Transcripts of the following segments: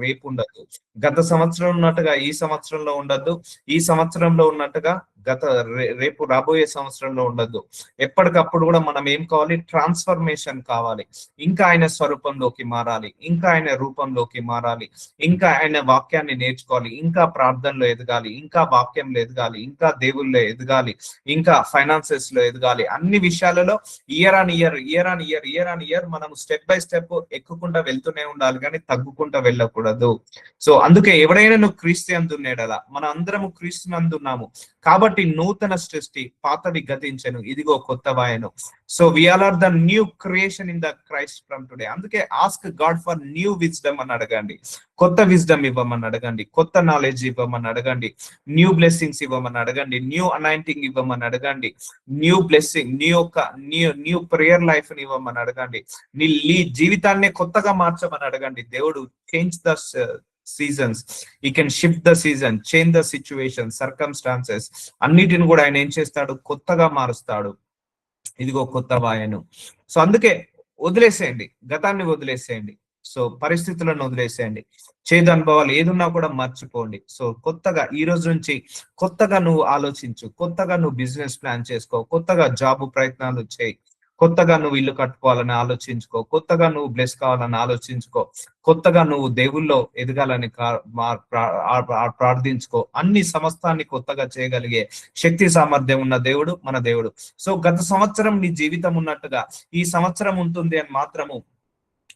రేపు ఉండదు. గత సంవత్సరం ఉన్నట్టుగా ఈ సంవత్సరంలో ఉండద్దు. ఈ సంవత్సరంలో ఉన్నట్టుగా గత రేపు రాబోయే సంవత్సరంలో ఉండద్దు. ఎప్పటికప్పుడు కూడా మనం ఏం కావాలి? ట్రాన్స్ఫర్మేషన్ కావాలి. ఇంకా ఆయన స్వరూపంలోకి మారాలి. ఇంకా ఆయన రూపంలోకి మారాలి. ఇంకా ఆయన వాక్యాన్ని నేర్చుకోవాలి. ఇంకా ప్రార్థనలో ఎదగాలి. ఇంకా వాక్యంలో ఎదగాలి. ఇంకా దేవుల్లో ఎదగాలి. ఇంకా ఫైనాన్సెస్లో ఎదగాలి. అన్ని విషయాలలో year on year year on year year on year మనం స్టెప్ బై స్టెప్ ఎక్కుకుంటా వెళ్తూనే ఉండాలి కానీ తగ్గుకుంటా వెళ్ళకూడదు. సో అందుకే ఎవడైనా నువ్వు క్రీస్తు అందున్నాడు అలా మనం అందరము క్రీస్తునందున్నాము కాబట్టి కాబట్టి నూతన సృష్టి పాతవి గతించను. ఇదిగో కొత్త వాయను. So we are are the new creation in the Christ from today అందుకే ask God for new wisdom అని అడగండి. కొత్త విజ్డమ్ ఇవ్వమని అడగండి. కొత్త నాలెడ్జ్ ఇవ్వమని అడగండి. న్యూ బ్లెస్సింగ్స్ ఇవ్వమని అడగండి. న్యూ అనాయింటింగ్ ఇవ్వమని అడగండి. న్యూ బ్లెస్సింగ్ న్యూ యొక్క న్యూ న్యూ ప్రేయర్ లైఫ్ని ఇవ్వమని అడగండి. నీ జీవితాన్ని కొత్తగా మార్చమని అడగండి. దేవుడు change the seasons he can shift the season change the situation circumstances అన్నిటిని కూడా ఆయన ఏం చేస్తాడు? కొత్తగా మారుస్తాడు. ఇదిగో కొత్త వాయను. సో అందుకే వదిలేసేయండి. గతాన్ని వదిలేసేయండి. సో పరిస్థితులను వదిలేసేయండి. చేదు అనుభవాలు ఏదున్నా కూడా మర్చిపోండి. సో కొత్తగా ఈ రోజు నుంచి కొత్తగా నువ్వు ఆలోచించు. కొత్తగా నువ్వు బిజినెస్ ప్లాన్ చేసుకో. కొత్తగా జాబ్ ప్రయత్నాలు చేయి. కొత్తగా నువ్వు ఇల్లు కట్టుకోవాలని ఆలోచించుకో కొత్తగా నువ్వు బ్లెస్ కావాలని ఆలోచించుకో కొత్తగా నువ్వు దేవుల్లో ఎదగాలని ప్రార్థించుకో. అన్ని సమస్తాన్ని కొత్తగా చేయగలిగే శక్తి సామర్థ్యం ఉన్న దేవుడు మన దేవుడు. సో గత సంవత్సరం నీ జీవితం ఉన్నట్టుగా ఈ సంవత్సరం ఉంటుంది అని మాత్రము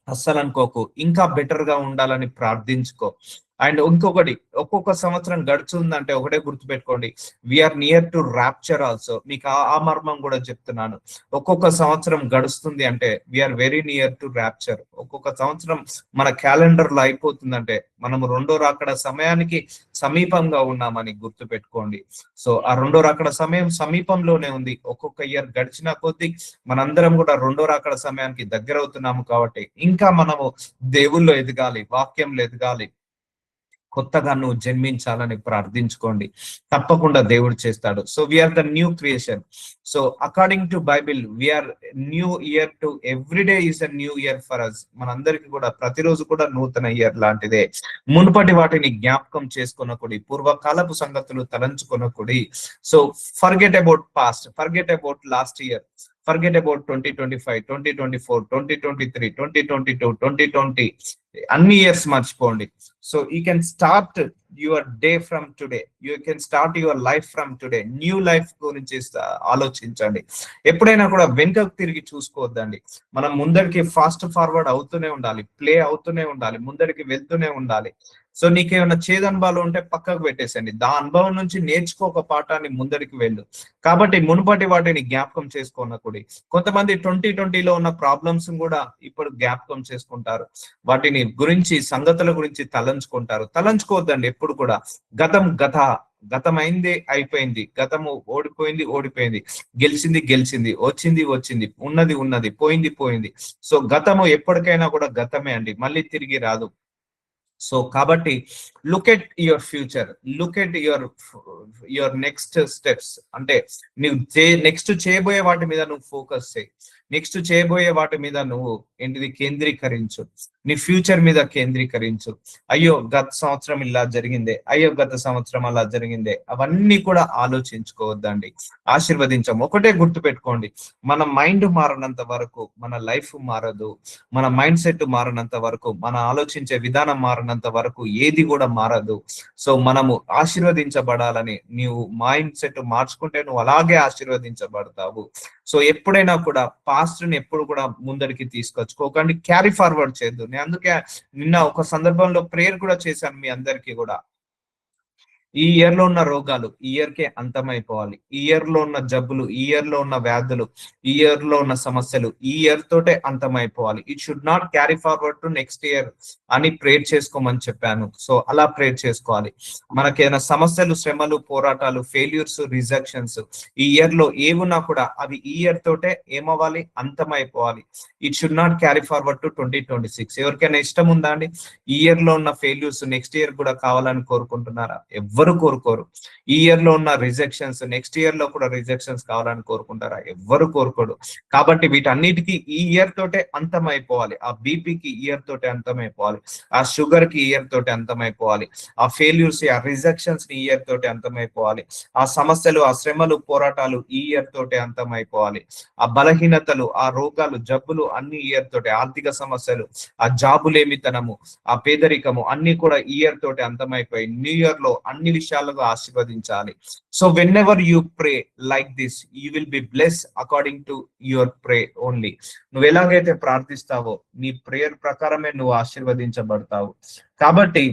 అస్సలు అనుకోకు. ఇంకా బెటర్గా ఉండాలని ప్రార్థించుకో. అండ్ ఇంకొకటి ఒక్కొక్క సంవత్సరం గడుచుందంటే ఒకటే గుర్తుపెట్టుకోండి. We are near to rapture also మీకు ఆ మర్మం కూడా చెప్తున్నాను. ఒక్కొక్క సంవత్సరం గడుస్తుంది అంటే we are very near to rapture ఒక్కొక్క సంవత్సరం మన క్యాలెండర్లో అయిపోతుందంటే మనం రెండో రాకడ సమయానికి సమీపంగా ఉన్నామని గుర్తు పెట్టుకోండి సో ఆ రెండో రాకడ సమయం సమీపంలోనే ఉంది. ఒక్కొక్క ఇయర్ గడిచిన కొద్దీ మనందరం కూడా రెండో రాకడ సమయానికి దగ్గర అవుతున్నాము కాబట్టి ఇంకా మనము దేవుల్లో ఎదగాలి వాక్యంలో ఎదగాలి కొత్తగా నువ్వు జన్మించాలని ప్రార్థించుకోండి తప్పకుండా దేవుడు చేస్తాడు. So we are the new creation so according to Bible we are new year to everyday is a new year for us మనందరికి కూడా ప్రతిరోజు కూడా నూతన ఇయర్ లాంటిదే. మునుపటి వాటిని జ్ఞాపకం చేసుకునకూడి పూర్వకాలపు సంగతులు తలంచుకునకూడి. So forget about past forget about last year forget about twenty twenty five twenty twenty four twenty twenty three twenty twenty two twenty twenty అన్ని ఇయర్స్ మర్చిపోండి. So you can start your day from today you can start your life from today new life గురించి ఆలోచించండి. ఎప్పుడైనా కూడా వెనుకకు తిరిగి చూసుకోవద్దండి. మనం ముందరికి ఫాస్ట్ ఫార్వర్డ్ అవుతూనే ఉండాలి. ప్లే అవుతూనే ఉండాలి. ముందరికి వెళ్తూనే ఉండాలి. సో నీకేమైనా చేదు అనుభవాలు ఉంటే పక్కకు పెట్టేసండి దా అనుభవం నుంచి నేర్చుకో ఒక పాఠాన్ని ముందరికి వెళ్ళు. కాబట్టి మునుపటి వాటిని జ్ఞాపకం చేసుకున్నకుడి కొంతమంది ట్వంటీ ట్వంటీలో ఉన్న ప్రాబ్లమ్స్ కూడా ఇప్పుడు జ్ఞాపకం చేసుకుంటారు. వాటిని గురించి సంగతుల గురించి తలంచుకుంటారు. తలంచుకోవద్దండి ఎప్పుడు కూడా. గతం గత గతమైంది అయిపోయింది. గతము ఓడిపోయింది ఓడిపోయింది. గెలిచింది గెలిచింది. వచ్చింది వచ్చింది. ఉన్నది ఉన్నది. పోయింది పోయింది. సో గతము ఎప్పటికైనా కూడా గతమే అండి. మళ్ళీ తిరిగి రాదు. సో కాబట్టి look at your future look at your your next steps అంటే నువ్వు నెక్స్ట్ చేయబోయే వాటి మీద నువ్వు ఫోకస్ చేయి. నెక్స్ట్ చేయబోయే వాటి మీద నువ్వు ఏంటిది కేంద్రీకరించు. నీ ఫ్యూచర్ మీద కేంద్రీకరించు. అయ్యో గత సంవత్సరం ఇలా జరిగిందే. అయ్యో గత సంవత్సరం అలా జరిగిందే. అవన్నీ కూడా ఆలోచించుకోవద్దండి. ఆశీర్వదించం ఒకటే గుర్తు పెట్టుకోండి మన మైండ్ మారనంత వరకు మన లైఫ్ మారదు. మన మైండ్ సెట్ మారనంత వరకు మన ఆలోచించే విధానం మారనంత వరకు ఏది కూడా మారదు. సో మనము ఆశీర్వదించబడాలని నీవు మైండ్ సెట్ మార్చుకుంటే నువ్వు అలాగే ఆశీర్వదించబడతావు. సో ఎప్పుడైనా కూడా పాస్ట్ని ఎప్పుడు కూడా ముందరికి తీసుకొచ్చుకోకండి. క్యారీ ఫార్వర్డ్ చేయొద్దు. నేను అందుకే నిన్న ఒక సందర్భంలో ప్రేయర్ కూడా చేశాను మీ అందరికీ కూడా. ఈ ఇయర్లో ఉన్న రోగాలు ఈ ఇయర్ కే అంతమైపోవాలి. ఈ ఇయర్లో ఉన్న జబ్బులు ఈ ఇయర్లో ఉన్న వ్యాధులు ఈ ఇయర్లో ఉన్న సమస్యలు ఈ ఇయర్ తోటే అంతమైపోవాలి. It should not carry forward to next year అని ప్రేర్ చేసుకోమని చెప్పాను. సో అలా ప్రేర్ చేసుకోవాలి. మనకేమైనా సమస్యలు శ్రమలు పోరాటాలు ఫెయిల్యూర్స్ రిజెక్షన్స్ ఈ ఇయర్లో ఏమున్నా కూడా అవి ఈ ఇయర్ తోటే ఏమవ్వాలి? అంతమైపోవాలి. It should not carry forward to twenty twenty six ఎవరికైనా ఇష్టం ఉందా అండి? ఈ ఇయర్లో ఉన్న ఫెయిల్యూర్స్ నెక్స్ట్ ఇయర్ కూడా కావాలని కోరుకుంటున్నారా? ఎవ్వరు ఎవ్వరు కోరుకోరు. ఈ ఇయర్లో ఉన్న రిజెక్షన్స్ నెక్స్ట్ ఇయర్లో కూడా రిజెక్షన్స్ కావాలని కోరుకుంటారా? ఎవ్వరు కోరుకోడు. కాబట్టి వీటన్నిటికీ ఈ ఇయర్ తోటే అంతం అయిపోవాలి ఆ బీపీకి ఇయర్ తోటే అంతం అయిపోవాలి ఆ షుగర్కి ఇయర్ తోటి అంతమైపోవాలి. ఆ ఫెయిల్యూర్స్ ఆ రిజెక్షన్స్ని ఇయర్ తోటి అంతమైపోవాలి. ఆ సమస్యలు ఆ శ్రమలు పోరాటాలు ఈ ఇయర్ తోటి అంతమైపోవాలి. ఆ బలహీనతలు ఆ రోగాలు జబ్బులు అన్ని ఇయర్ తోటి. ఆర్థిక సమస్యలు ఆ జాబులేమితనము ఆ పేదరికము అన్ని కూడా ఇయర్ తోటి అంతమైపోయి న్యూ ఇయర్లో అన్ని విషయాలకు ఆశీర్వదించాలి. So whenever you pray like this you will be bless according to your pray only నువ్వు ఎలాగైతే ప్రార్థిస్తావో నీ ప్రేయర్ ప్రకారమే నువ్వు ఆశీర్వదించబడతావు. కాబట్టి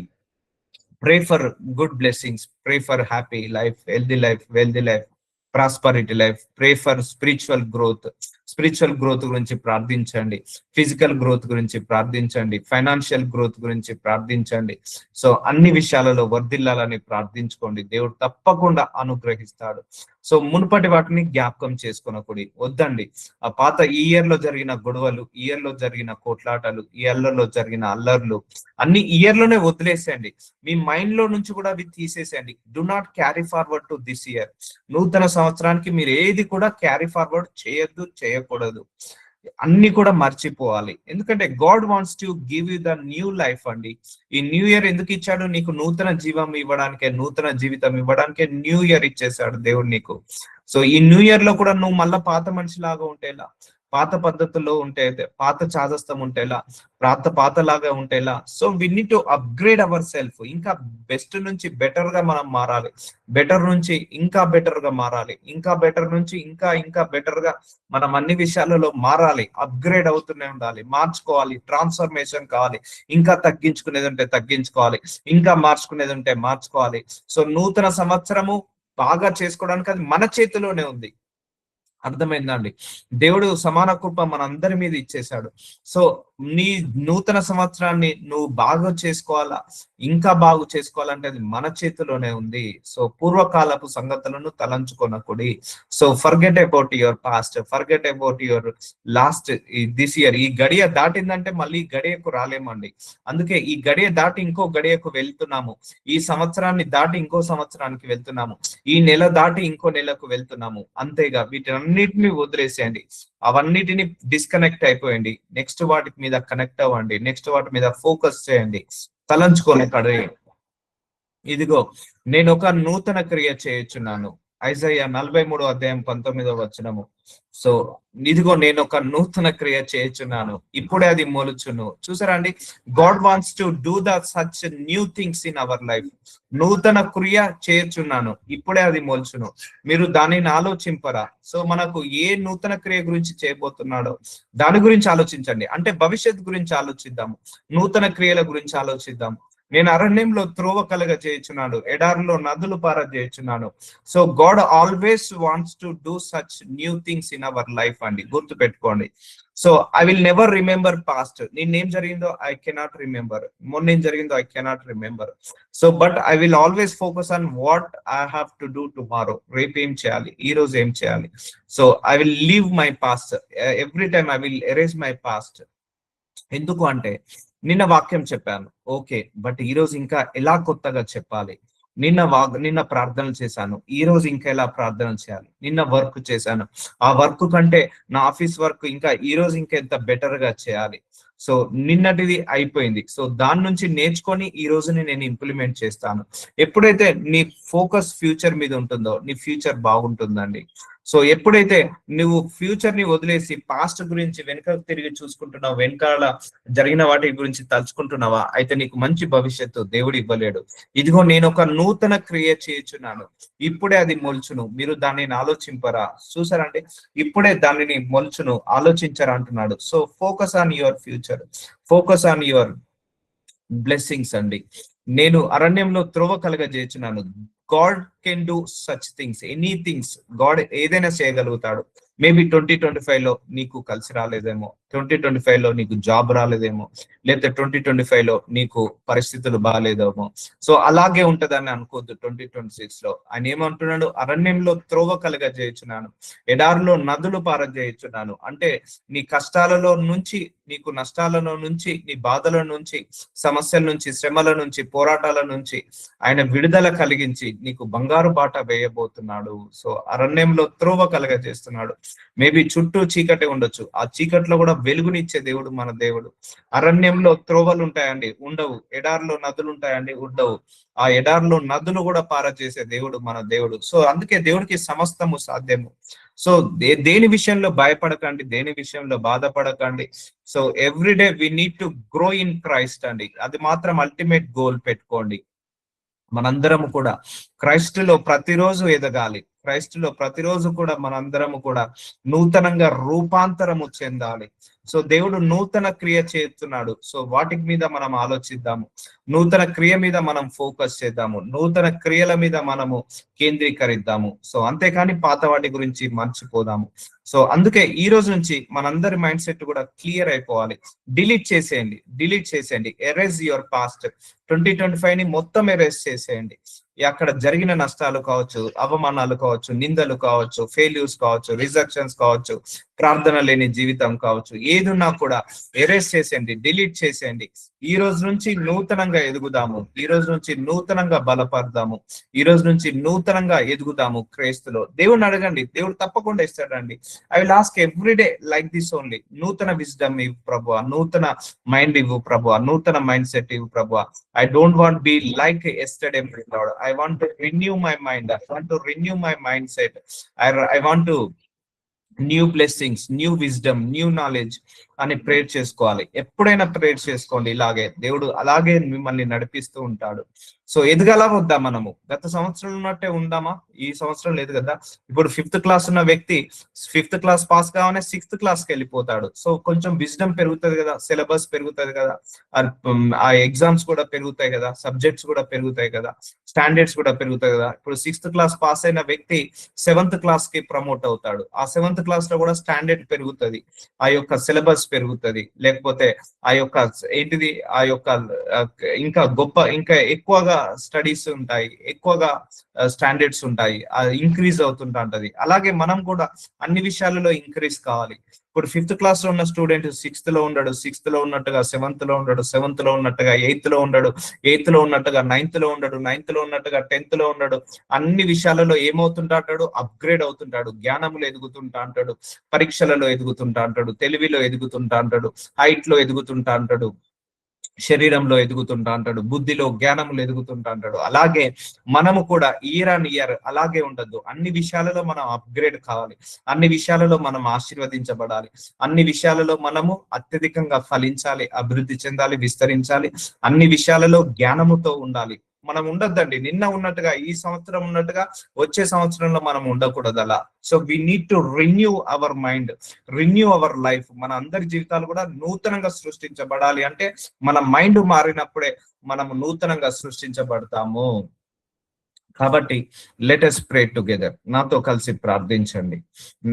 pray for good blessings pray for happy life healthy life wealthy life prosperity life pray for spiritual growth spiritual growth గురించి ప్రార్థించండి ఫిజికల్ గ్రోత్ గురించి ప్రార్థించండి ఫైనాన్షియల్ గ్రోత్ గురించి ప్రార్థించండి. సో అన్ని విషయాలలో వర్ధిల్లాలని ప్రార్థించుకోండి. దేవుడు తప్పకుండా అనుగ్రహిస్తాడు. సో మునుపటి వాటిని జ్ఞాపకం చేసుకునకూడి. వద్దండి. ఆ పాత ఈ ఇయర్లో జరిగిన గొడవలు ఇయర్లో జరిగిన కోట్లాటలు ఈ జరిగిన అల్లర్లు అన్ని ఇయర్లోనే వదిలేసేయండి. మీ మైండ్లో నుంచి కూడా అవి తీసేసేయండి. Do not carry forward to this year. నూతన సంవత్సరానికి మీరు ఏది కూడా క్యారీ ఫార్వర్డ్ చేయొద్దు చేయకూడదు. అన్ని కూడా మర్చిపోవాలి. ఎందుకంటే God wants to give you the new life అండి. ఈ న్యూ ఇయర్ ఎందుకు ఇచ్చాడు? నీకు నూతన జీవం ఇవ్వడానికే నూతన జీవితం ఇవ్వడానికే న్యూ ఇయర్ ఇచ్చేసాడు దేవుడు నీకు. సో ఈ న్యూ ఇయర్లో కూడా నువ్వు మళ్ళా పాత మనిషి లాగా ఉంటేలా పాత పద్ధతుల్లో ఉంటే పాత చాదస్తం ఉంటేలా పాత లాగా ఉంటేలా so we need to upgrade our self ఇంకా బెస్ట్ నుంచి బెటర్గా మనం మారాలి. బెటర్ నుంచి ఇంకా బెటర్గా మారాలి. ఇంకా బెటర్ నుంచి ఇంకా ఇంకా బెటర్గా మనం అన్ని విషయాలలో మారాలి. అప్గ్రేడ్ అవుతూనే ఉండాలి. మార్చుకోవాలి. ట్రాన్స్ఫర్మేషన్ కావాలి. ఇంకా తగ్గించుకునేది ఉంటే తగ్గించుకోవాలి. ఇంకా మార్చుకునేది ఉంటే మార్చుకోవాలి. సో నూతన సంవత్సరము బాగా చేసుకోవడానికి అది మన చేతిలోనే ఉంది. అర్థమైందండి దేవుడు సమాన కృప మనందరి మీద ఇచ్చేశాడు. సో నీ నూతన సంవత్సరాన్ని నువ్వు బాగా చేసుకోవాలా? ఇంకా బాగు చేసుకోవాలంటే అది మన చేతిలోనే ఉంది. సో పూర్వకాలపు సంగతులను తలంచుకొనకుడి. So forget about your past forget about your last this year ఈ గడియ దాటిందంటే మళ్ళీ గడియకు రాలేమండి. అందుకే ఈ గడియ దాటి ఇంకో గడియకు వెళ్తున్నాము. ఈ సంవత్సరాన్ని దాటి ఇంకో సంవత్సరానికి వెళ్తున్నాము. ఈ నెల దాటి ఇంకో నెలకు వెళ్తున్నాము. అంతేగా వీటన్నిటిని వదిలేసేయండి. అవన్నిటిని డిస్కనెక్ట్ అయిపోయండి. నెక్స్ట్ వాటి మీద కనెక్ట్ అవ్వండి. నెక్స్ట్ వాటి మీద ఫోకస్ చేయండి. తలంచుకొని కడే ఇదిగో నేను ఒక నూతన క్రియ చేయుచున్నాను. ఐజయ్య నలభై మూడో అధ్యాయం పంతొమ్మిదో వచనము. సో ఇదిగో నేను ఒక నూతన క్రియ చేయుచున్నాను. ఇప్పుడే అది మొలుచును. చూసారా అండి? God wants to do the such new things in our life. నూతన క్రియ చేయుచున్నాను. ఇప్పుడే అది మొలుచును. మీరు దానిని ఆలోచింపరా? సో మనకు ఏ నూతన క్రియ గురించి చేయబోతున్నాడో దాని గురించి ఆలోచించండి. అంటే భవిష్యత్ గురించి ఆలోచిద్దాము. నూతన క్రియల గురించి ఆలోచిద్దాం నేను అరణ్యంలో త్రోవ కలగ చేయుచున్నాడు ఎడారిలో నదులు పార చేయించున్నాను. So God always wants to do such new things in our life అండి. గుర్తు పెట్టుకోండి. So I will never remember past నిన్నేం జరిగిందో ఐ కెనాట్ రిమెంబర్ మొన్న ఏం జరిగిందో I cannot remember so but I will always focus on what I have to do tomorrow రేపు ఏం చేయాలి? ఈ రోజు ఏం చేయాలి? So I will leave my past every time I will erase my past ఎందుకు అంటే నిన్న వాక్యం చెప్పాను. ఓకే బట్ ఈ రోజు ఇంకా ఎలా కొత్తగా చెప్పాలి? నిన్న వా నిన్న ప్రార్థనలు చేశాను. ఈ రోజు ఇంకా ఎలా ప్రార్థన చేయాలి? నిన్న వర్క్ చేశాను. ఆ వర్క్ కంటే నా ఆఫీస్ వర్క్ ఇంకా ఈ రోజు ఇంకా ఎంత బెటర్గా చేయాలి? సో నిన్నటిది అయిపోయింది. సో దాని నుంచి నేర్చుకొని ఈ రోజుని నేను ఇంప్లిమెంట్ చేస్తాను. ఎప్పుడైతే నీ ఫోకస్ ఫ్యూచర్ మీద ఉంటుందో నీ ఫ్యూచర్ బాగుంటుందండి. సో ఎప్పుడైతే నువ్వు ఫ్యూచర్ని వదిలేసి పాస్ట్ గురించి వెనక తిరిగి చూసుకుంటున్నావు వెనకాల జరిగిన వాటి గురించి తలుచుకుంటున్నావా? అయితే నీకు మంచి భవిష్యత్తు దేవుడు ఇవ్వలేడు. ఇదిగో నేను ఒక నూతన క్రియ చేయుచున్నాను. ఇప్పుడే అది మొలుచును. మీరు దానిని ఆలోచింపరా? చూసారంటే ఇప్పుడే దానిని మొలుచును. ఆలోచించరా అంటున్నాడు. So focus on your future focus on your blessings అండి. నేను అరణ్యంలో త్రోవ కలగజేచున్నాను God can do such things any things God ఏదైనా చేయగలుగుతాడు. మేబీ ట్వంటీ ట్వంటీ ఫైవ్లో నీకు కలిసి రాలేదేమో. ట్వంటీ ట్వంటీ ఫైవ్లో నీకు జాబ్ రాలేదేమో లేకపోతే ట్వంటీ ట్వంటీ ఫైవ్లో నీకు పరిస్థితులు బాగాలేదేమో. సో అలాగే ఉంటదని అనుకోవద్దు ట్వంటీ ట్వంటీ సిక్స్లో ఆయన ఏమంటున్నాడు? అరణ్యంలో త్రోవ కలగ చేయుచున్నాను ఎడారిలో నదులు పారజేయుచున్నాను అంటే నీ కష్టాలలో నుంచి నీకు నష్టాలలో నుంచి నీ బాధల నుంచి సమస్యల నుంచి శ్రమల నుంచి పోరాటాల నుంచి ఆయన విడుదల కలిగించి నీకు బంగారు బాట వేయబోతున్నాడు. సో అరణ్యంలో త్రోవ కలుగ చేస్తున్నాడు. మేబీ చుట్టూ చీకటి ఉండొచ్చు. ఆ చీకట్లో కూడా వెలుగునిచ్చే దేవుడు మన దేవుడు. అరణ్యంలో త్రోవలు ఉంటాయండి ఉండవు. ఎడారిలో నదులు ఉంటాయండి ఉండవు. ఆ ఎడారిలో నదులు కూడా పారచేసే దేవుడు మన దేవుడు. సో అందుకే దేవుడికి సమస్తము సాధ్యము. సో దే దేని విషయంలో భయపడకండి దేని విషయంలో బాధపడకండి. So everyday we need to grow in Christ అండి. అది మాత్రం అల్టిమేట్ గోల్ పెట్టుకోండి. మనందరము కూడా. క్రైస్తులో ప్రతిరోజు ఎదగాలి. క్రైస్తులో ప్రతిరోజు కూడా మనందరము కూడా నూతనంగా రూపాంతరము చెందాలి. సో దేవుడు నూతన క్రియ చేస్తున్నాడు. సో వాటి మీద మనం ఆలోచిద్దాము. నూతన క్రియ మీద మనం ఫోకస్ చేద్దాము. నూతన క్రియల మీద మనము కేంద్రీకరిద్దాము. సో అంతేకాని పాత వాటి గురించి మర్చిపోదాము. సో అందుకే ఈ రోజు నుంచి మనందరి మైండ్ సెట్ కూడా క్లియర్ అయిపోవాలి. డిలీట్ చేసేయండి. డిలీట్ చేసేయండి. Erase your past twenty twenty ఫైవ్ని మొత్తం ఎరేజ్ చేసేయండి. అక్కడ జరిగిన నష్టాలు కావచ్చు అవమానాలు కావచ్చు నిందలు కావచ్చు ఫెయిల్యూర్స్ కావచ్చు రిజెక్షన్స్ కావచ్చు ప్రార్థన లేని జీవితం కావచ్చు ఏదున్నా కూడా ఎరేస్ చేసేయండి డిలీట్ చేసేయండి. ఈ రోజు నుంచి నూతనంగా ఎదుగుదాము. ఈ రోజు నుంచి నూతనంగా బలపడదాము. ఈ రోజు నుంచి నూతనంగా ఎదుగుదాము క్రైస్తులో. దేవుడిని అడగండి. దేవుడు తప్పకుండా ఇస్తాడండి. I will ask everyday like this only నూతన విజ్డమ్ ఇవ్వు ప్రభు నూతన మైండ్ ఇవ్వు ప్రభు నూతన మైండ్ సెట్ ఇవ్వు ప్రభు I don't want be like yesterday Lord I want to renew my mind. I want to renew my mindset. I, I want to new blessings, new wisdom, new knowledge, అని prayer చేసుకోవాలి. ఎప్పుడైనా prayer చేసుకోండి. ఇలాగే దేవుడు అలాగే మిమ్మల్ని నడిపిస్తూ ఉంటాడు. సో ఎదగలా వద్దా మనము? గత సంవత్సరం ఉన్నట్టే ఉందామా? ఈ సంవత్సరం లేదు కదా? ఇప్పుడు ఫిఫ్త్ క్లాస్ ఉన్న వ్యక్తి ఫిఫ్త్ క్లాస్ పాస్ కాగానే సిక్స్త్ క్లాస్కి వెళ్ళిపోతాడు. సో కొంచెం విజ్డమ్ పెరుగుతుంది కదా? సిలబస్ పెరుగుతుంది కదా? ఆ ఎగ్జామ్స్ కూడా పెరుగుతాయి కదా? సబ్జెక్ట్స్ కూడా పెరుగుతాయి కదా? స్టాండర్డ్స్ కూడా పెరుగుతాయి కదా? ఇప్పుడు సిక్స్త్ క్లాస్ పాస్ అయిన వ్యక్తి సెవెంత్ క్లాస్కి ప్రమోట్ అవుతాడు. ఆ సెవెంత్ క్లాస్లో కూడా స్టాండర్డ్ పెరుగుతుంది. ఆ యొక్క సిలబస్ పెరుగుతుంది. లేకపోతే ఆ యొక్క ఏంటిది? ఆ యొక్క ఇంకా గొప్ప ఇంకా ఎక్కువగా స్టడీస్ ఉంటాయి ఎక్కువగా స్టాండర్డ్స్ ఉంటాయి ఇంక్రీజ్ అవుతుంటా ఉంటది. అలాగే మనం కూడా అన్ని విషయాలలో ఇంక్రీజ్ కావాలి. ఇప్పుడు ఫిఫ్త్ క్లాస్లో ఉన్న స్టూడెంట్ సిక్స్త్లో ఉండడు సిక్స్త్లో ఉన్నట్టుగా సెవెంత్లో ఉండడు సెవెంత్లో ఉన్నట్టుగా ఎయిత్లో ఉండడు ఎయిత్లో ఉన్నట్టుగా నైన్త్లో ఉండడు నైన్త్లో ఉన్నట్టుగా టెన్త్లో ఉండడు అన్ని విషయాలలో ఏమవుతుంటా అప్గ్రేడ్ అవుతుంటాడు. జ్ఞానములు ఎదుగుతుంటా అంటాడు. పరీక్షలలో ఎదుగుతుంటా అంటాడు. తెలివిలో ఎదుగుతుంటా అంటాడు. హైట్లో ఎదుగుతుంటా అంటాడు. శరీరంలో ఎదుగుతుంటా అంటాడు బుద్ధిలో జ్ఞానములు ఎదుగుతుంటా అంటాడు. అలాగే మనము కూడా ఇయర్ అండ్ ఇయర్ అలాగే ఉండద్దు. అన్ని విషయాలలో మనం అప్గ్రేడ్ కావాలి. అన్ని విషయాలలో మనం ఆశీర్వదించబడాలి. అన్ని విషయాలలో మనము అత్యధికంగా ఫలించాలి అభివృద్ధి చెందాలి విస్తరించాలి. అన్ని విషయాలలో జ్ఞానముతో ఉండాలి. మనం ఉండొద్దండి. నిన్న ఉన్నట్టుగా ఈ సంవత్సరం ఉన్నట్టుగా వచ్చే సంవత్సరంలో మనం ఉండకూడదు అలా so we need to renew our mind renew our life మన అందరి జీవితాలు కూడా నూతనంగా సృష్టించబడాలి అంటే మన మైండ్ మారినప్పుడే మనము నూతనంగా సృష్టించబడతాము. కాబట్టి లెటెస్ ప్రే టుగెదర్ నాతో కలిసి ప్రార్థించండి.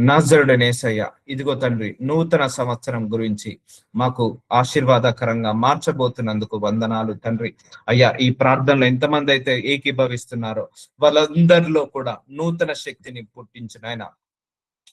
నజరుడనేసయ్య ఇదిగో తండ్రి నూతన సంవత్సరం గురించి మాకు ఆశీర్వాదకరంగా మార్చబోతున్నందుకు వందనాలు తండ్రి. అయ్యా ఈ ప్రార్థనలో ఎంతమంది అయితే ఏకీభవిస్తున్నారో వాళ్ళందరిలో కూడా నూతన శక్తిని పుట్టించిన ఆయన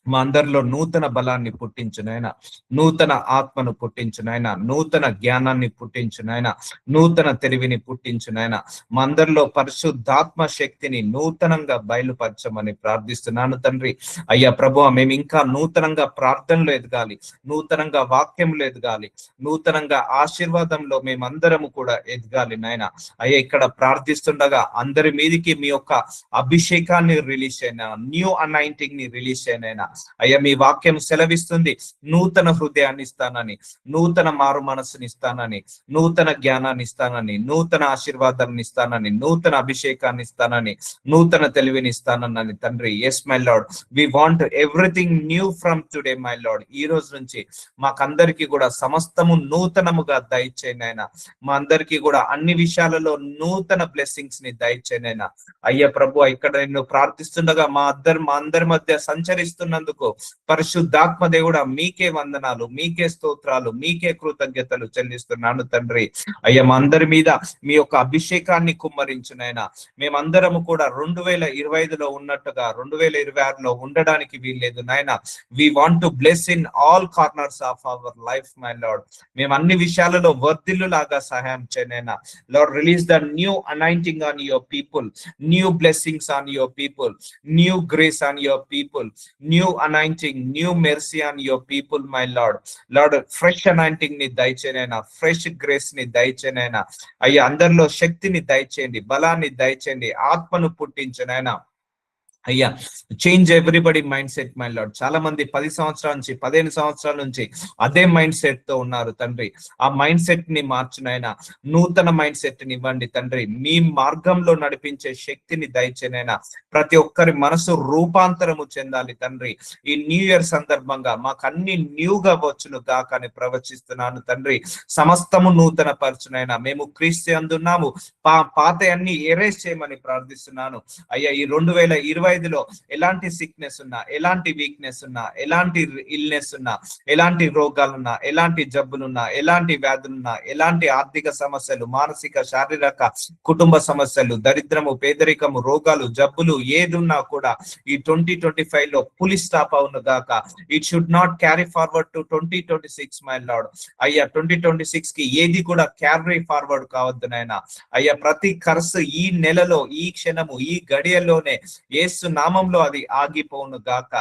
మా అందరిలో నూతన బలాన్ని పుట్టించునైనా నూతన ఆత్మను పుట్టించునైనా నూతన జ్ఞానాన్ని పుట్టించునైనా నూతన తెలివిని పుట్టించునైనా మా అందరిలో పరిశుద్ధాత్మ శక్తిని నూతనంగా బయలుపరచమని ప్రార్థిస్తున్నాను తండ్రి. అయ్యా ప్రభు మేము ఇంకా నూతనంగా ప్రార్థనలు ఎదగాలి నూతనంగా వాక్యంలో ఎదగాలి నూతనంగా ఆశీర్వాదంలో మేమందరము కూడా ఎదగాలి నాయన. అయ్యా ఇక్కడ ప్రార్థిస్తుండగా అందరి మీదికి మీ యొక్క అభిషేకాన్ని రిలీజ్ అయినా న్యూ అనైంటింగ్ని రిలీజ్ అయినా అయ్యా మీ వాక్యం సెలవిస్తుంది. నూతన హృదయాన్ని ఇస్తానని నూతన మారు మనస్సుని ఇస్తానని నూతన జ్ఞానాన్ని ఇస్తానని నూతన ఆశీర్వాదాన్ని ఇస్తానని నూతన అభిషేకాన్ని ఇస్తానని నూతన తెలివిని ఇస్తానని తండ్రి yes my Lord we want everything new from today my Lord ఈ రోజు నుంచి మాకందరికీ కూడా సమస్తము నూతనముగా దయచేయనైనా మా అందరికీ కూడా అన్ని విషయాలలో నూతన బ్లెస్సింగ్స్ని దయచేయనైనా అయ్యా ప్రభు ఇక్కడ నేను ప్రార్థిస్తుండగా మా అందరు మా అందరి మధ్య సంచరిస్తున్న నింపుతున్నందుకు పరిశుద్ధాత్మ దేవుడా మీకే వందనాలు మీకే స్తోత్రాలు మీకే కృతజ్ఞతలు చెల్లిస్తున్నాను తండ్రి. అయ్యా మా అందరి మీద మీ యొక్క అభిషేకాన్ని కుమ్మరించునైనా మేమందరము కూడా రెండు వేల ఇరవై ఐదులో ఉన్నట్టుగా రెండు వేల ఇరవై ఆరులో ఉండడానికి వీల్లేదు నాయన. We want to bless in all corners of our life my Lord మేము అన్ని విషయాలలో వర్ధిల్లు లాగా సహాయం చేయనైనా Lord release the new anointing on your people new blessings on your people new grace on your people new anointing new mercy on your people my Lord Lord fresh అనాయింటింగ్ని దయచేనైనా fresh గ్రేస్ని దయచేనైనా అయ్యా అందరిలో శక్తిని దయచేయండి బలాన్ని దయచేయండి ఆత్మను పుట్టించనైనా అయ్యా change everybody mind set my Lord చాలా మంది పది సంవత్సరాల నుంచి పదిహేను సంవత్సరాల నుంచి అదే మైండ్ సెట్తో ఉన్నారు తండ్రి. ఆ మైండ్ సెట్ని మార్చునైనా నూతన మైండ్ సెట్ని ఇవ్వండి తండ్రి. మీ మార్గంలో నడిపించే శక్తిని దయచేనైనా ప్రతి ఒక్కరి మనసు రూపాంతరము చెందాలి తండ్రి. ఈ న్యూ ఇయర్ సందర్భంగా మాకు అన్ని న్యూగా వచ్చును గాక అని ప్రవచిస్తున్నాను తండ్రి. సమస్తము నూతన పరచునైనా మేము క్రీస్తు అందున్నాము పా పాత అన్ని ఎరేస్ చేయమని ప్రార్థిస్తున్నాను. అయ్యా ఈ రెండు వేల ఇరవై ఐదులో ఎలాంటి సిక్నెస్ ఉన్నా ఎలాంటి వీక్నెస్ ఉన్నా ఎలాంటి ఇల్నెస్ ఉన్నా ఎలాంటి రోగాలున్నా ఎలాంటి జబ్బులున్నా ఎలాంటి వ్యాధులున్నా ఎలాంటి ఆర్థిక సమస్యలు మానసిక శారీరక కుటుంబ సమస్యలు దరిద్రము పేదరికము రోగాలు జబ్బులు ఏదున్నా కూడా ఈ ట్వంటీ ట్వంటీ ఫైవ్లో పులి స్టాప్ అవును గాక. It should not carry forward to twenty twenty six my Lord అయ్యా ట్వంటీ ట్వంటీ సిక్స్కి ఏది కూడా క్యారీ ఫార్వర్డ్ కావద్దు నాయన. అయ్యా ప్రతి కర్సు ఈ నెలలో ఈ క్షణము ఈ గడియలోనే యేసు నామంలో అది ఆగిపోను గాక.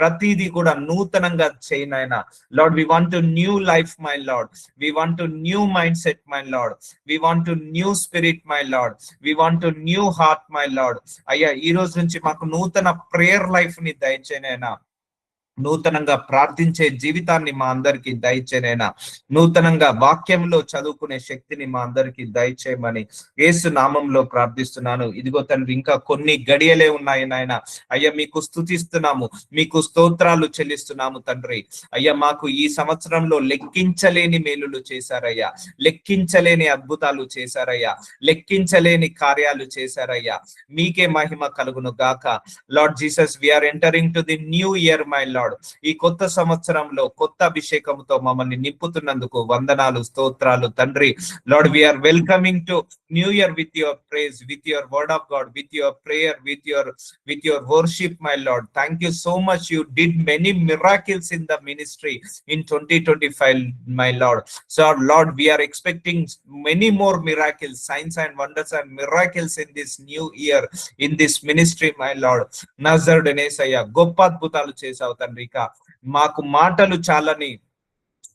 ప్రతిదీ కూడా నూతనంగా చేయనైనా Lord we want to new life my Lord we want to new mind set my Lord we want to new spirit my Lord we want to new heart my Lord అయ్యా ఈ రోజు నుంచి మాకు నూతన ప్రేయర్ లైఫ్ని దయచేనైనా నూతనంగా ప్రార్థించే జీవితాన్ని మా అందరికి దయచేనైనా నూతనంగా వాక్యంలో చదువుకునే శక్తిని మా అందరికి దయచేయమని యేసు నామంలో ప్రార్థిస్తున్నాను. ఇదిగో తండ్రి ఇంకా కొన్ని గడియలే ఉన్నాయి నాయన. అయ్యా మీకు స్థుతిస్తున్నాము మీకు స్తోత్రాలు చెల్లిస్తున్నాము తండ్రి. అయ్యా మాకు ఈ సంవత్సరంలో లెక్కించలేని మేలులు చేశారయ్యా. లెక్కించలేని అద్భుతాలు చేశారయ్యా. లెక్కించలేని కార్యాలు చేశారయ్యా. మీకే మహిమ కలుగును గాక. Lord Jesus we are entering to the new year my Lord ఈ కొత్త సంవత్సరంలో కొత్త అభిషేకంతో మమ్మల్ని నింపుతున్నందుకు వందనాలు స్తోత్రాలు తండ్రి. Lord we are welcoming to new year with your praise with your word of God with your prayer with your with your worship my Lord thank you so much you did many miracles in the ministry in twenty twenty five my Lord so Lord we are expecting many more miracles signs and wonders and miracles in this new year in this ministry my Lord నజర్డ్ నేసయ్య గొప్ప అద్భుతాలు చేసావు తండ్రి. ఇక మాకు మాటలు చాలని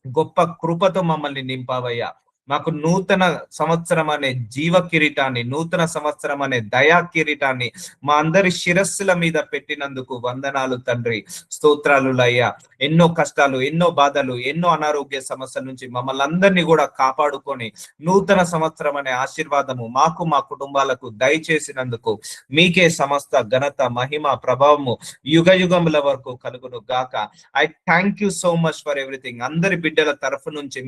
గొప్ప కృపతో మమ్మల్ని నింపావయ్యా. మాకు నూతన సంవత్సరం అనే జీవ కిరీటాన్ని నూతన సంవత్సరం అనే దయా కిరీటాన్ని మా అందరి శిరస్సుల మీద పెట్టినందుకు వందనాలు తండ్రి. స్తోత్రాలు అయ్యా ఎన్నో కష్టాలు ఎన్నో బాధలు ఎన్నో అనారోగ్య సమస్యల నుంచి మమ్మల్ని అందరినీ కూడా కాపాడుకొని నూతన సంవత్సరం అనే ఆశీర్వాదము మాకు మా కుటుంబాలకు దయచేసినందుకు మీకే సమస్త ఘనత మహిమ ప్రభావము యుగ యుగముల వరకు కలుగును గాక. I thank you so much for everything. అందరి బిడ్డల తరఫు నుంచి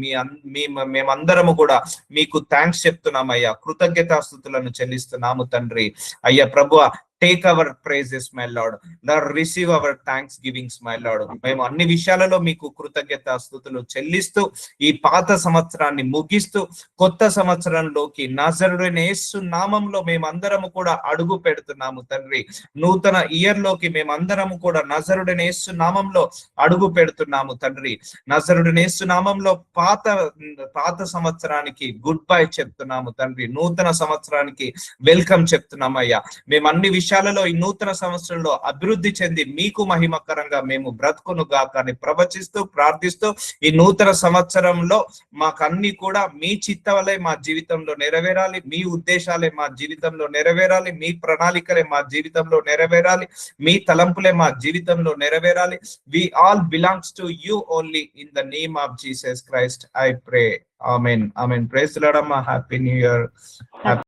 మీ మేమందరం మేమందరము కూడా మీకు థ్యాంక్స్ చెప్తున్నామయ్యా. కృతజ్ఞతాస్థుతులను చెల్లిస్తున్నాము తండ్రి. అయ్యా ప్రభు take our praises my Lord Lord receive our thanksgivings my Lord మేము అన్ని విషయాలలో మీకు కృతజ్ఞత స్థుతులు చెల్లిస్తూ ఈ పాత సంవత్సరాన్ని ముగిస్తూ కొత్త సంవత్సరంలోకి నజరుడైన యేసు నామంలో మేమందరము కూడా అడుగు పెడుతున్నాము తండ్రి. నూతన ఇయర్లోకి మేమందరము కూడా నజరుడైన యేసు నామంలో అడుగు పెడుతున్నాము తండ్రి. నజరుడైన యేసు నామంలో పాత పాత సంవత్సరానికి గుడ్ బై చెప్తున్నాము తండ్రి. నూతన సంవత్సరానికి వెల్కమ్ చెప్తున్నామయ్యా. మేము అన్ని దేశాలలో ఈ నూతన సంవత్సరంలో అభివృద్ధి చెంది మీకు మహిమకరంగా మేము బ్రతుకును గాక అని ప్రవచిస్తూ ప్రార్థిస్తూ ఈ నూతన సంవత్సరంలో మాకన్ని కూడా మీ చిత్తవలే మా జీవితంలో నెరవేరాలి మీ ఉద్దేశాలే మా జీవితంలో నెరవేరాలి మీ ప్రణాళికలే మా జీవితంలో నెరవేరాలి మీ తలంపులే మా జీవితంలో నెరవేరాలి. We all belongs to you only in the name of Jesus Christ I pray amen amen praise లాడమ్మా happy new year